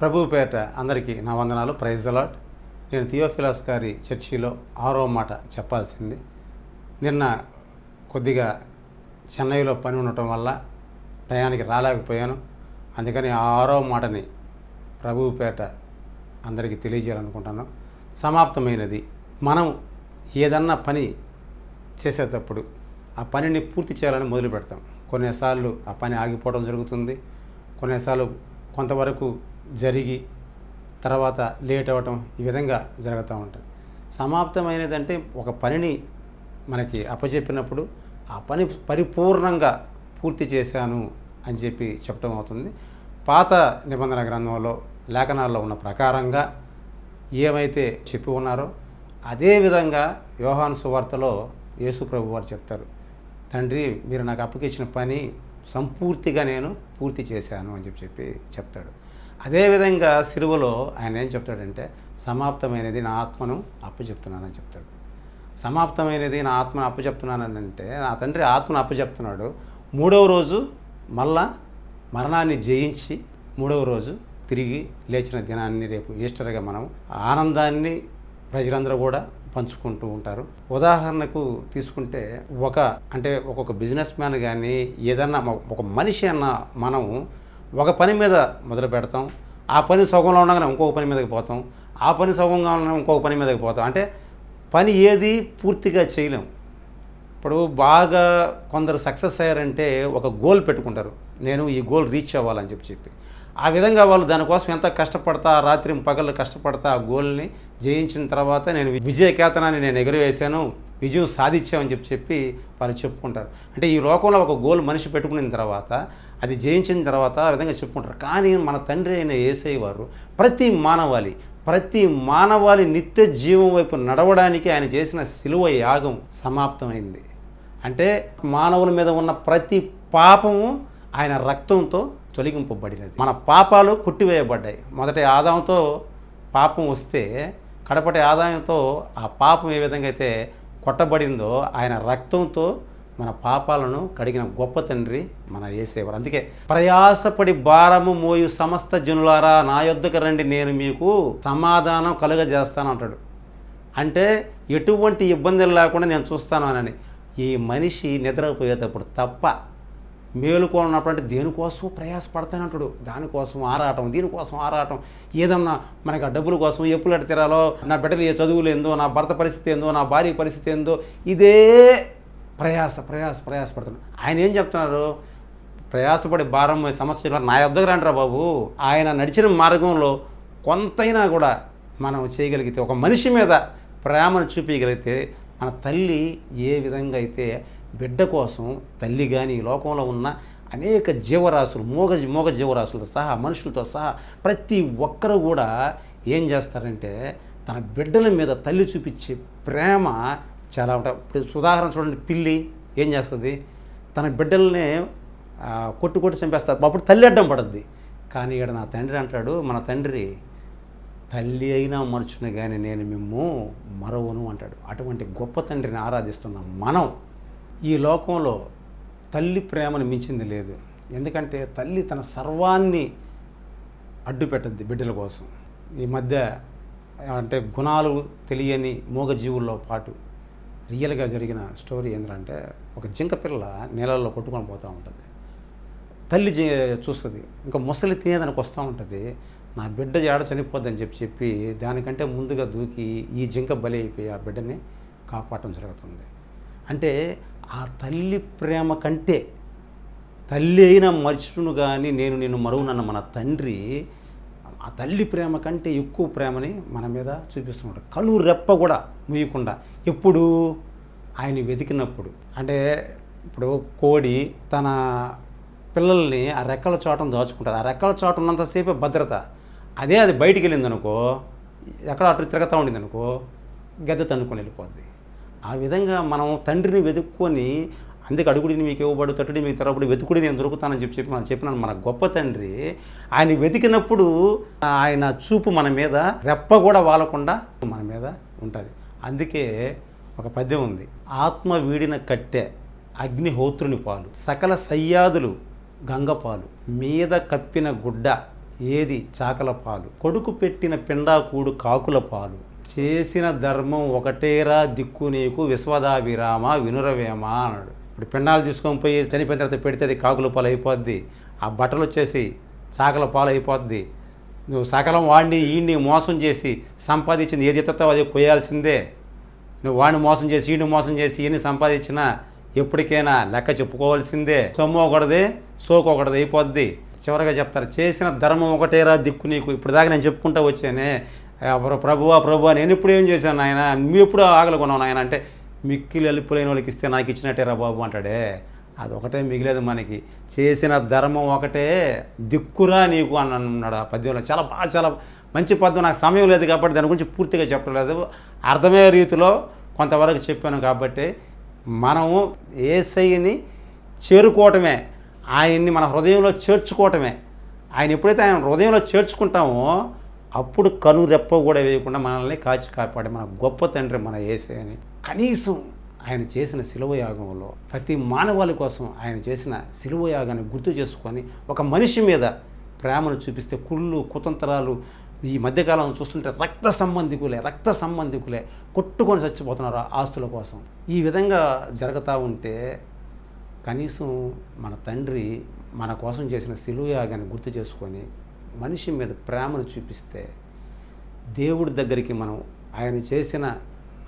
ప్రభుపేట అందరికీ నా వందనాలు. ప్రైజ్ అలాట్ నేను థియోఫిలాస్ గారి చర్చిలో ఆరో మాట చెప్పాల్సింది. నిన్న కొద్దిగా చెన్నైలో పని ఉండటం వల్ల టయానికి రాలేకపోయాను. అందుకని ఆ ఆరో మాటని ప్రభుపేట అందరికీ తెలియజేయాలనుకుంటాను సమాప్తమైనది. మనం ఏదన్నా పని చేసేటప్పుడు ఆ పనిని పూర్తి చేయాలని మొదలు పెడతాం కొన్నిసార్లు ఆ పని ఆగిపోవడం జరుగుతుంది. కొన్నిసార్లు కొంతవరకు జరిగి తర్వాత లేట్ అవ్వటం ఈ విధంగా జరుగుతూ ఉంటుంది. సమాప్తమైనదంటే ఒక పనిని మనకి అప్పచెప్పినప్పుడు ఆ పని పరిపూర్ణంగా పూర్తి చేశాను అని చెప్పి చెప్పడం అవుతుంది. పాత నిబంధన గ్రంథంలో లేఖనాల్లో ఉన్న ప్రకారంగా ఏమైతే చెప్పి ఉన్నారో అదే విధంగా యోహాను సువార్తలో యేసు ప్రభు వారు చెప్తారు. తండ్రి మీరు నాకు అప్పగించిన పని సంపూర్తిగా నేను పూర్తి చేశాను అని చెప్పి చెప్పి చెప్తాడు. అదేవిధంగా సిరువలో ఆయన ఏం చెప్తాడంటే సమాప్తమైనది నా ఆత్మను అప్పచెప్తున్నానని చెప్తాడు. సమాప్తమైనది నా ఆత్మను అప్పచెప్తున్నానని అంటే నా తండ్రి ఆత్మను అప్పచెప్తున్నాడు మూడవ రోజు మళ్ళా మరణాన్ని జయించి మూడవ రోజు తిరిగి లేచిన దినాన్ని రేపు ఈస్టర్గా మనం ఆనందాన్ని ప్రజలందరూ కూడా పంచుకుంటూ ఉంటారు. ఉదాహరణకు తీసుకుంటే ఒక అంటే ఒక్కొక్క బిజినెస్ మ్యాన్ కానీ ఏదన్నా ఒక మనిషి అన్న మనం ఒక పని మీద మొదలు పెడతాం. ఆ పని సగంలో ఉండగానే ఇంకొక పని మీదకి పోతాం. ఆ పని సగంగా ఉండగానే ఇంకొక పని మీదకి పోతాం. అంటే పని ఏది పూర్తిగా చేయలేం. ఇప్పుడు బాగా కొందరు సక్సెస్ అయ్యారంటే ఒక గోల్ పెట్టుకుంటారు. నేను ఈ గోల్ రీచ్ అవ్వాలని చెప్పి చెప్పి. ఆ విధంగా వాళ్ళు దానికోసం ఎంత కష్టపడతా రాత్రి పగళ్ళు కష్టపడతా ఆ గోల్ని జయించిన తర్వాత నేను విజయకేతనాన్ని నేను ఎగురవేశాను విజయం సాధించామని చెప్పి చెప్పి వాళ్ళు చెప్పుకుంటారు. అంటే ఈ లోకంలో ఒక గోల్ మనిషి పెట్టుకున్న తర్వాత అది జయించిన తర్వాత ఆ విధంగా చెప్పుకుంటారు. కానీ మన తండ్రి అయిన ఏసై వారు ప్రతి మానవాళి ప్రతి మానవాళి నిత్య జీవం వైపు నడవడానికి ఆయన చేసిన సిలువ యాగం సమాప్తమైంది. అంటే మానవుల మీద ఉన్న ప్రతి పాపము ఆయన రక్తంతో తొలగింపబడినది. మన పాపాలు కొట్టివేయబడ్డాయి. మొదటి ఆదాయంతో పాపం వస్తే కడపటి ఆదాయంతో ఆ పాపం ఏ విధంగా అయితే కొట్టబడిందో ఆయన రక్తంతో మన పాపాలను కడిగిన గొప్ప తండ్రి మన ఏసేవారు అందుకే ప్రయాసపడి భారము మోయు సమస్త జనులారా నా యొద్దకు రండి నేను మీకు సమాధానం కలుగజేస్తాను అంటాడు. అంటే ఎటువంటి ఇబ్బందులు లేకుండా నేను చూస్తాను అని. ఈ మనిషి నిద్రపోయేటప్పుడు తప్ప మేలుకోనప్పుడు దేనికోసం ప్రయాసపడతానంటాడు దానికోసం ఆరాటం దీనికోసం ఆరాటం. ఏదన్నా మనకి ఆ డబ్బుల కోసం ఎప్పుడు ఎట్ట తిరాలో నా బిడ్డలు ఏ చదువులు ఏందో నా భర్త పరిస్థితి ఏందో నా భార్య పరిస్థితి ఏందో ఇదే ప్రయాస ప్రయాస ప్రయాసపడుతున్నాడు. ఆయన ఏం చెప్తున్నారు ప్రయాసపడి భారం సమస్యలు నా యొద్దకు రండిరా బాబు. ఆయన నడిచిన మార్గంలో కొంతైనా కూడా మనం చేయగలిగితే ఒక మనిషి మీద ప్రేమను చూపించగలిగితే మన తల్లి ఏ విధంగా అయితే బిడ్డ కోసం తల్లి కానీ ఈ లోకంలో ఉన్న అనేక జీవరాశులు మూగ మూగ జీవరాశులతో సహా మనుషులతో సహా ప్రతి ఒక్కరు కూడా ఏం చేస్తారంటే తన బిడ్డల మీద తల్లి చూపించే ప్రేమ చాలా ఉంటాయి ఇప్పుడు ఉదాహరణ చూడండి పిల్లి ఏం చేస్తుంది? తన బిడ్డల్ని కొట్టు కొట్టి చంపేస్తారు. అప్పుడు తల్లి అడ్డం పడుద్ది. కానీ ఇక్కడ నా తండ్రి అంటాడు మన తండ్రి తల్లి అయినా మరుచును కానీ నేను మిమ్ము మరవను అంటాడు. అటువంటి గొప్ప తండ్రిని ఆరాధిస్తున్న మనం ఈ లోకంలో తల్లి ప్రేమను మించింది లేదు. ఎందుకంటే తల్లి తన సర్వాన్ని అడ్డు పెట్టద్ది బిడ్డల కోసం. ఈ మధ్య అంటే గుణాలు తెలియని మూగజీవుల్లో పాటు రియల్గా జరిగిన స్టోరీ ఏంటంటే ఒక జింక పిల్ల నీళ్ళల్లో కొట్టుకొని పోతూ ఉంటుంది. తల్లి జీ- చూస్తుంది ఇంకా ముసలి తినేదానికి వస్తూ ఉంటుంది. నా బిడ్డ ఏడ చనిపోద్దని చెప్పి చెప్పి దానికంటే ముందుగా దూకి ఈ జింక బలి అయిపోయి ఆ బిడ్డని కాపాడటం జరుగుతుంది. అంటే ఆ తల్లి ప్రేమ కంటే తల్లి అయినా మర్చును కానీ నేను నిన్ను మరువునన్న మన తండ్రి ఆ తల్లి ప్రేమ కంటే ఎక్కువ ప్రేమని మన మీద చూపిస్తున్నాడు. కళ్ళు రెప్ప కూడా ముయ్యకుండా ఎప్పుడు ఆయన వెతికినప్పుడు. అంటే ఇప్పుడు కోడి తన పిల్లల్ని ఆ రెక్కల చోటను దాచుకుంటుంది. ఆ రెక్కల చోట ఉన్నంతసేపే భద్రత. అదే అది బయటికి వెళ్ళింది అనుకో ఎక్కడ అటు తిరగతా ఉండింది అనుకో గద్దె తన్నుకొని వెళ్ళిపోద్ది. ఆ విధంగా మనం తండ్రిని వెతుక్కొని అందుకే అడుగుడిని మీకు ఇవ్వబడు తట్టుడి మీకు తెరవబడి వెతుకుడి నేను దొరుకుతానని చెప్పి చెప్పి మనం చెప్పినాను. మన గొప్ప తండ్రి ఆయన వెతికినప్పుడు ఆయన చూపు మన మీద రెప్ప కూడా వాలకుండా మన మీద ఉంటుంది. అందుకే ఒక పద్యం ఉంది. ఆత్మ వీడిన కట్టె అగ్నిహోత్రుని పాలు సకల సయ్యాదులు గంగపాలు మీద కప్పిన గుడ్డ ఏది చాకల పాలు కొడుకు పెట్టిన పిండాకూడు కాకుల పాలు చేసిన ధర్మం ఒకటేరా దిక్కు నీకు విశ్వదాభిరామ వినురవేమ అన్నాడు. ఇప్పుడు పిండాలు తీసుకొని పోయి చనిపోయిన తర్వాత పెడితే అది కాకుల పాలు అయిపోద్ది. ఆ బట్టలు వచ్చేసి చాకల పాలు అయిపోద్ది. నువ్వు సకలం వాడిని ఈయన్ని మోసం చేసి సంపాదించింది ఏది ఎత్తుతావో అది కొయ్యాల్సిందే. నువ్వు వాడిని మోసం చేసి ఈడిని మోసం చేసి ఈయన్ని సంపాదించినా ఎప్పటికైనా లెక్క చెప్పుకోవాల్సిందే. సొమ్ము ఒకటిది సోకు ఒకటిది అయిపోద్ది. చివరిగా చెప్తారు చేసిన ధర్మం ఒకటేరా దిక్కు నీకు. ఇప్పుడు దాకా నేను చెప్పుకుంటా వచ్చానే ప్రభువా ప్రభు నేను ఇప్పుడు ఏం చేశాను ఆయన మీ ఎప్పుడు ఆగలుకున్నావు ఆయన అంటే మిక్కిలి వెళ్ళిపోలేని వాళ్ళకి ఇస్తే నాకు ఇచ్చినట్టే రా బాబు అంటాడే. అదొకటే మిగిలేదు మనకి. చేసిన ధర్మం ఒకటే. దిక్కురా నీకు అని అన్నాడు ఆ పద్యంలో. చాలా బాగా చాలా మంచి పద్యం. నాకు సమయం లేదు కాబట్టి దాని గురించి పూర్తిగా చెప్పలేదు. అర్థమయ్యే రీతిలో కొంతవరకు చెప్పాను కాబట్టి మనము ఏసైని చేరుకోవటమే. ఆయన్ని మన హృదయంలో చేర్చుకోవటమే. ఆయన ఎప్పుడైతే ఆయన హృదయంలో చేర్చుకుంటామో అప్పుడు కను రెప్ప కూడా వేయకుండా మనల్ని కాచి కాపాడే మన గొప్ప తండ్రి మన ఏసే అని కనీసం ఆయన చేసిన శిలువ యాగంలో ప్రతి మానవాళి కోసం ఆయన చేసిన శిలువ యాగాన్ని గుర్తు చేసుకొని ఒక మనిషి మీద ప్రేమను చూపిస్తే కుళ్ళు కుతంత్రాలు ఈ మధ్యకాలం చూస్తుంటే రక్త సంబంధికులే రక్త సంబంధికులే కొట్టుకొని చచ్చిపోతున్నారు ఆ ఆస్తుల కోసం. ఈ విధంగా జరుగుతూ ఉంటే కనీసం మన తండ్రి మన కోసం చేసిన శిలువ యాగాన్ని గుర్తు చేసుకొని మనిషి మీద ప్రేమను చూపిస్తే దేవుడి దగ్గరికి మనం ఆయన చేసిన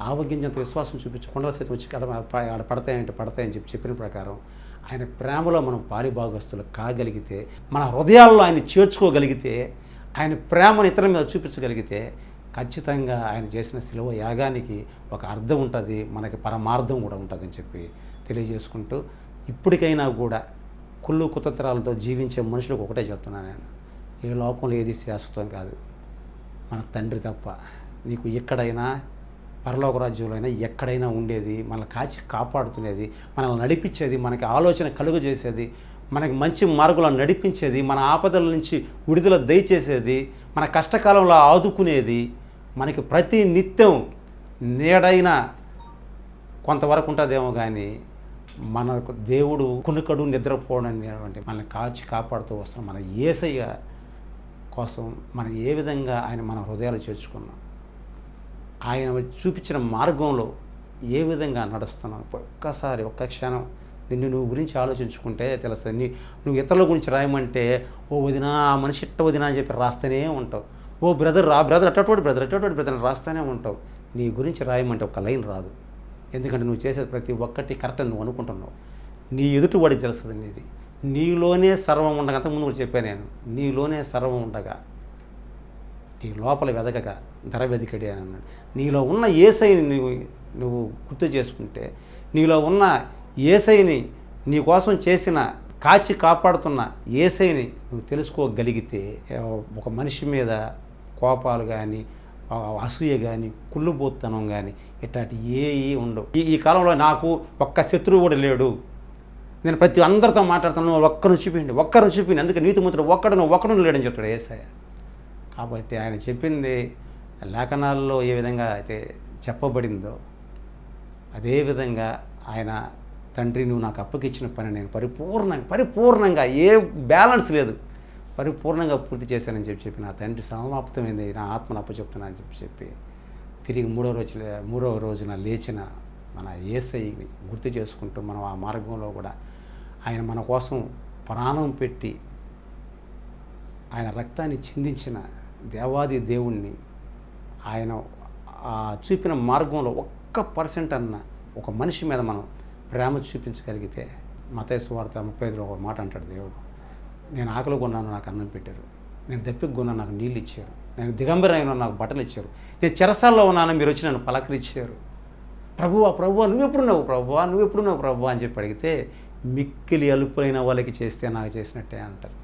ఆవగింజంత విశ్వాసం చూపించి కొండల సైతం వచ్చి ఆడ పడతాయంటే పడతాయని చెప్పి చెప్పిన ప్రకారం ఆయన ప్రేమలో మనం పారిభాగస్తులు కాగలిగితే మన హృదయాల్లో ఆయన చేర్చుకోగలిగితే ఆయన ప్రేమను ఇతరుల మీద చూపించగలిగితే ఖచ్చితంగా ఆయన చేసిన శిలువ యాగానికి ఒక అర్థం ఉంటుంది మనకి పరమార్థం కూడా ఉంటుందని చెప్పి తెలియజేసుకుంటూ ఇప్పటికైనా కూడా కుళ్ళు కుతంత్రాలతో జీవించే మనుషులకు ఒకటే చెప్తున్నాను నేను. ఈ లోకంలో ఏది శాశ్వతం కాదు. మన తండ్రి తప్ప. నీకు ఎక్కడైనా పరలోక రాజ్యంలో అయినా ఎక్కడైనా ఉండేది మనల్ని కాచి కాపాడుతునేది మనల్ని నడిపించేది మనకి ఆలోచన కలుగజేసేది మనకి మంచి మార్గంలో నడిపించేది మన ఆపదల నుంచి విడుదల దయచేసేది మన కష్టకాలంలో ఆదుకునేది మనకి ప్రతి నిత్యం నీడైన కొంతవరకు ఉంటుందేమో కానీ మనకు దేవుడు కునుకడు నిద్రపోవడం అనేటువంటి మనల్ని కాచి కాపాడుతూ వస్తున్నాం మన ఏసయ్య కోసం మనం ఏ విధంగా ఆయన మన హృదయాలు చేర్చుకున్నాం. ఆయన చూపించిన మార్గంలో ఏ విధంగా నడుస్తున్నాం. ఒక్కసారి ఒక్క క్షణం నిన్ను నువ్వు గురించి ఆలోచించుకుంటే తెలుస్తుంది. నీ నువ్వు ఇతరుల గురించి రాయమంటే ఓ వదినా ఆ మనిషి ఇట్ట వదినా అని చెప్పి రాస్తూనే ఉంటావు. ఓ బ్రదర్ రా బ్రదర్ అట్టటువంటి బ్రదర్ అట్టటువంటి బ్రదర్ రాస్తూనే ఉంటావు. నీ గురించి రాయమంటే ఒక లైన్ రాదు. ఎందుకంటే నువ్వు చేసేది ప్రతి ఒక్కటి కరెక్ట్ అని నువ్వు అనుకుంటున్నావు. నీ ఎదుటివాడికి తెలుస్తుంది నీది. నీలోనే సర్వం ఉండగా అంతకుముందు కూడా చెప్పాను నేను నీలోనే సర్వం ఉండగా నీ లోపల వెదకగా ధర వెదికడి అని అన్నాడు. నీలో ఉన్న ఏసైని నువ్వు నువ్వు గుర్తు చేసుకుంటే నీలో ఉన్న ఏసైని నీ కోసం చేసిన కాచి కాపాడుతున్న ఏసైని నువ్వు తెలుసుకోగలిగితే ఒక మనిషి మీద కోపాలు కానీ అసూయ కానీ కుళ్ళుబోత్తనం కానీ ఇట్లాంటి ఏవి ఉండవు. ఈ ఈ కాలంలో నాకు ఒక్క శత్రువు కూడా లేడు. నేను ప్రతి అందరితో మాట్లాడుతాను ఒక్కరు చూపిండి ఒక్కరు చూపిండి అందుకే నీతిమంతుడు ఒక్కడు ఒక్కడు లేడని చెప్తాడు ఏసయ్య. కాబట్టి ఆయన చెప్పింది లేఖనాల్లో ఏ విధంగా అయితే చెప్పబడిందో అదేవిధంగా ఆయన తండ్రి నువ్వు నాకు అప్పగిచ్చిన పని నేను పరిపూర్ణంగా పరిపూర్ణంగా ఏ బ్యాలెన్స్ లేదు. పరిపూర్ణంగా పూర్తి చేశానని చెప్పి చెప్పి నా తండ్రి సమాప్తమైంది. నా ఆత్మను అప్పచెప్తున్నా అని చెప్పి చెప్పి తిరిగి మూడో రోజు మూడవ రోజున లేచిన మన ఏసైని గుర్తు చేసుకుంటూ మనం ఆ మార్గంలో కూడా ఆయన మన కోసం ప్రాణం పెట్టి ఆయన రక్తాన్ని చిందించిన దేవాది దేవుణ్ణి ఆయన చూపిన మార్గంలో ఒక్క పర్సెంట్ అన్న ఒక మనిషి మీద మనం ప్రేమ చూపించగలిగితే మతేసు వార్త ముప్పై ఐదులో ఒక మాట అంటాడు దేవుడు. నేను ఆకలి కొన్నాను నాకు అన్నం పెట్టారు. నేను దప్పికి కొన్నాను నాకు నీళ్ళు ఇచ్చారు. నేను దిగంబరైన నాకు బట్టలు ఇచ్చారు. నేను చెరసాల్లో ఉన్నాను మీరు వచ్చి నన్ను పలకరించారు. ప్రభువా ప్రభువా నువ్వు ఎప్పుడున్నావు ప్రభువా నువ్వు ఎప్పుడున్నావు ప్రభువా అని చెప్పి అడిగితే మిక్కిలి అలుపులైన వాళ్ళకి చేస్తే నాకు చేసినట్టే అంటారు.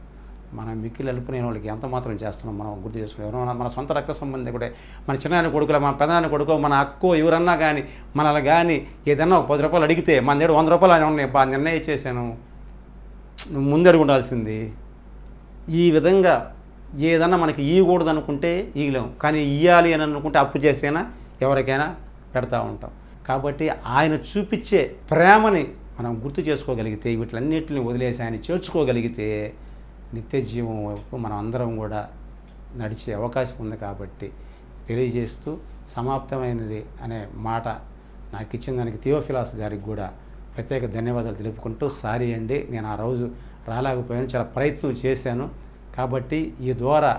మనం మిక్కిలి అలుపులైన వాళ్ళకి ఎంత మాత్రం చేస్తున్నాం మనం గుర్తు చేసుకున్నాం ఎవరైనా మన సొంత రక్త సంబంధి కూడా మన చిన్నాయన కొడుకుల మన పెదనాన్న కొడుకో మన అక్కో ఎవరన్నా కానీ మనల్ని కానీ ఏదన్నా ఒక పది రూపాయలు అడిగితే మన దగ్గర వంద రూపాయలు అని ఉన్నాయి బా నిర్ణయం చేశాను. నువ్వు ముందడుగు ఉండాల్సింది ఈ విధంగా ఏదన్నా మనకి ఇవ్వకూడదు అనుకుంటే ఇవ్వలేము కానీ ఇవ్వాలి అని అనుకుంటే అప్పు చేసేనా ఎవరికైనా పెడతా ఉంటాం. కాబట్టి ఆయన చూపించే ప్రేమని మనం గుర్తు చేసుకోగలిగితే వీటిలన్నింటిని వదిలేసి ఆయన చేర్చుకోగలిగితే నిత్య జీవం వైపు మనం అందరం కూడా నడిచే అవకాశం ఉంది కాబట్టి తెలియజేస్తూ సమాప్తమైనది అనే మాట నాకు ఇచ్చిన దానికి థియోఫిలాస్ గారికి కూడా ప్రత్యేక ధన్యవాదాలు తెలుపుకుంటూ సారీ అండి. నేను ఆ రోజు రాలేకపోయాను చాలా ప్రయత్నం చేశాను. కాబట్టి ఈ ద్వారా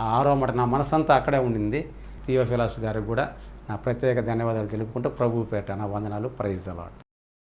ఆ ఆరో మాట నా మనసంతా అక్కడే ఉండింది. థియోఫిలాస్ గారికి కూడా నా ప్రత్యేక ధన్యవాదాలు తెలుపుకుంటూ ప్రభు పేట నా వందనాలు. Praise allot